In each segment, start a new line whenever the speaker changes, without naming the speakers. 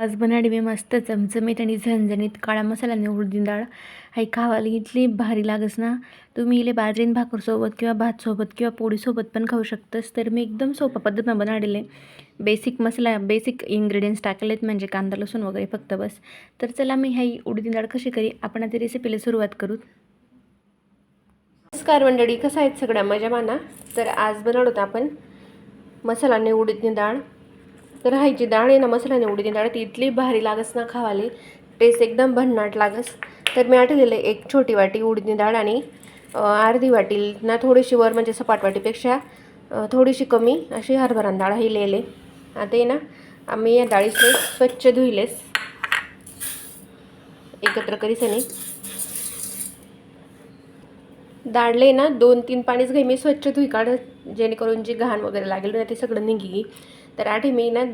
आज बनाडी मी मस्त चमचमीत आणि झणझणीत काळा मसाला निवडून डाळ. हाई खावायला इथली भारी लागस ना. तुम्ही इले बाजरीन भाकरसोबत किंवा भातसोबत किंवा पोळीसोबत पण खाऊ शकतस तर मी एकदम सोपा पद्धतीनं बनाडले. बेसिक मसाला बेसिक इन्ग्रेडियंट्स टाकलेत म्हणजे कांदा लसूण वगैरे फक्त बस. तर चला मी ह्याही उडीद डाळ कशी करी आपण आता रेसिपीला सुरुवात करू. नमस्कार मंडळी कसं आहेत सगळ्या? मजा माना. तर आज बनवत आपण मसाला उडीदनी डाळ. तर हाय जी डाळ आहे ना मसाला उडीदी डाळ ती इतली भारी लागस ना खावाली. टेस्ट एकदम भन्नाट लागस. तर मी आठवलेलं एक छोटी वाटी उडीदी डाळ आणि अर्धी वाटी ना थोडीशी वर म्हणजे सपाट वाटीपेक्षा थोडीशी कमी अशी हरभरा डाळ ही लिहिले. आता आहे ना आम्ही या डाळीचे स्वच्छ धुईलेस. एकत्र करीस डाळले ना दोन तीन पाणीच घे मी स्वच्छ धुई काढत जेणेकरून जी घाण वगैरे लागेल ना ते सगळं निघी. तर आधी मी ना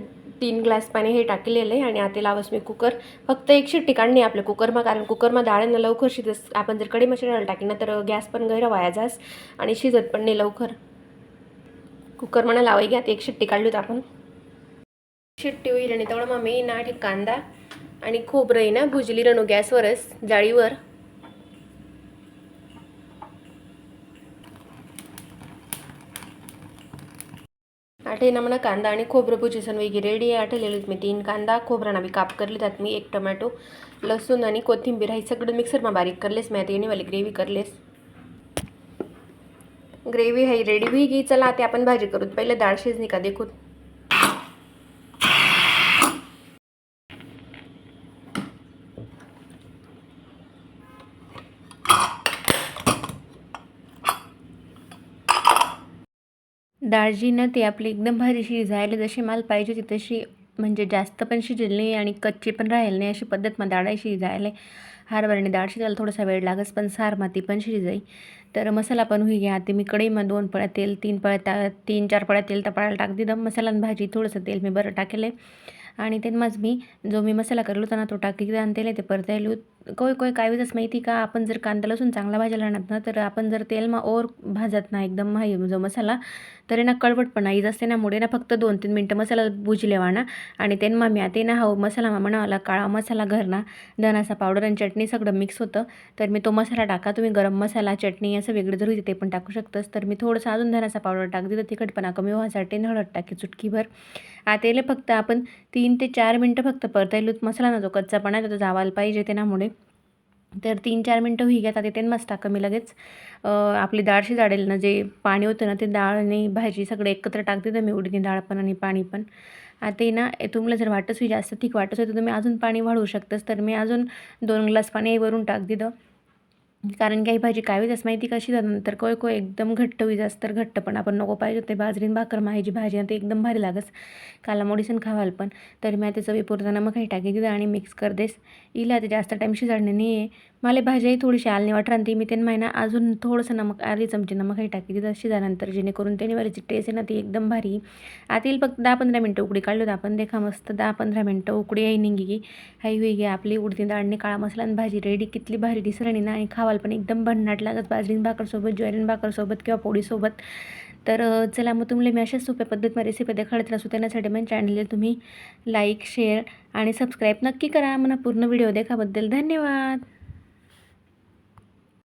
तीन ग्लास पाणी हे टाकलेलं आहे आणि आता लावस मी कुकर फक्त एक शिट्टी काढणे आपल्या कुकरमा कारण कुकरमा डाळ्यांना लवकर शिजस आपण जर कडी मसाला टाकी ना तर गॅस पण गैर वाया जास आणि शिजत पण नाही लवकर. कुकर म्हणा लावाय घ्या. एक शिट्टी काढली होती आपण. शिट्टी होईल आणि तेवढं मग मी ना कांदा आणि खोबरं आहे ना भुजली रणू गॅसवरच जाळीवर. आठे ना कांदा आणि खोबरं पुचीसन वगैरे रेडी आहे. आठवलेलं मी तीन कांदा खोबरा बी काप करले. त्यात मी एक टोमॅटो लसूण आणि कोथिंबीर. हे सगळं मिक्सरमा बारीक करलेस. मी आता येणेवाली ग्रेव्ही करलेस. ग्रेव्ही आहे रेडी होई गी चला आता आपण भाजी करू पहिले डाळ शिजणी का? देखून डाळ जी ना ती आपली एकदम भारी शिजायला जशी माल पाहिजे होती तशी म्हणजे जास्त पण शिजली नाही आणि कच्ची पण राहिली नाही अशी पद्धत मग डाळ शिजायला हरभऱ्याने डाळ शिजायला थोडासा वेळ लागस पण सार माती पण शिजाई. तर मसाला पण होई घ्या. ते मी कढईमध्ये दोन पळ्या तेल तीन पळ्या ता तीन चार पळ्या तेल तपाळायला टाक दिलं. मसाला भाजी थोडंसं तेल मी बरं टाकेलं आणि ते मग मी जो मी मसाला करलो होता ना तो टाकी आणि तेल ते परतायलो कोय कोय काय वेळेस माहिती का आपण जर कांदा लसूण चांगला भाजायला आणत ना तर आपण जर तेल मग ओर भाजत ना एकदम माही जो मसाला तर ना कडवटपणा ईज असते ना मुळे ना फक्त दोन तीन मिनटं मसाला बुजले ना आणि ते मग मी आता ना हा मसाला म्हणावाला काळा मसाला घरना धनाचा पावडर आणि चटणी सगळं मिक्स होतं तर मी तो मसाला टाका तुम्ही गरम मसाला चटणी असं वेगळं जर होते ते पण टाकू शकतंस तर मी थोडंसं अजून धनाचा पावडर टाक दिलं तिखटपणा कमी व्हायसाठी हळद टाकी चुटकीभर. आतेले फक्त आपण तीन ते चार मिनटं फक्त परतायलो मसाला ना जो कच्चापणा तो जावायला पाहिजे त्यामुळे तर तीन चार मिनटं होई घेतात ते मस्त टाका मी लगेच आपली डाळ शिजाडेल ना जे पाणी होतं ना ते डाळ आणि भाजी सगळं एकत्र टाकते तर मी उडीदी डाळ पण आणि पाणी पण. आता ना तुम्हाला जर वाटत होई जास्त ठीक वाटत होती तर तुम्ही अजून पाणी वाढवू शकतास. तर मी अजून दोन ग्लास पाणी वरून टाक दिलं. कारण की भाजी काय होईच माहिती कशी नंतर कोय कोय एकदम घट्ट होईजास तर घट्ट पण. आपण नको पाहिजे ते बाजरीन भाकर माहिती भाजी आणि ते एकदम भारी लागस. काला मोडीसन खावाल पण. तर मी आता चवी पुरताना मग काही टाकी दिलं आणि मिक्स कर देस. इला ते जास्त टाईम शिजाडणे नाही आहे मला भाजीही थोडीशी आलनी वाटणार ती मी त्यांना महिना अजून थोडंसं नमक अर्धी चमची नमक हे टाकी दिलं शिजानंतर जेणेकरून त्याने वरची टेस्ट आहे ना ती एकदम भारी. आतील फक्त दहा पंधरा मिनटं उकडी काढलो तर आपण. देखा मस्त दहा पंधरा मिनटं उकडी आहे निघी गी हाई होई गे आपली उडती दाळणी काळा मसाला आणि भाजी रेडी कितली भारी दिसरणी ना. आणि खावाल पण एकदम भन्नाट लागत. बाजरीन भाकरसोबत ज्वारीन भाकरसोबत किंवा पोळीसोबत तर चला मग तुम्हाला मी अशाच सोप्या पद्धतीने रेसिपी देखाडत असू त्यांच्यासाठी मग चॅनलला तुम्ही लाईक शेअर आणि सबस्क्राईब नक्की करा. मला पूर्ण व्हिडिओ देखाबद्दल धन्यवाद.